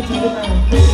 ผู้ชายหา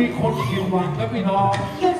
มีคนคนผิดหวังครับพี่น้อง หยุดนะทัศ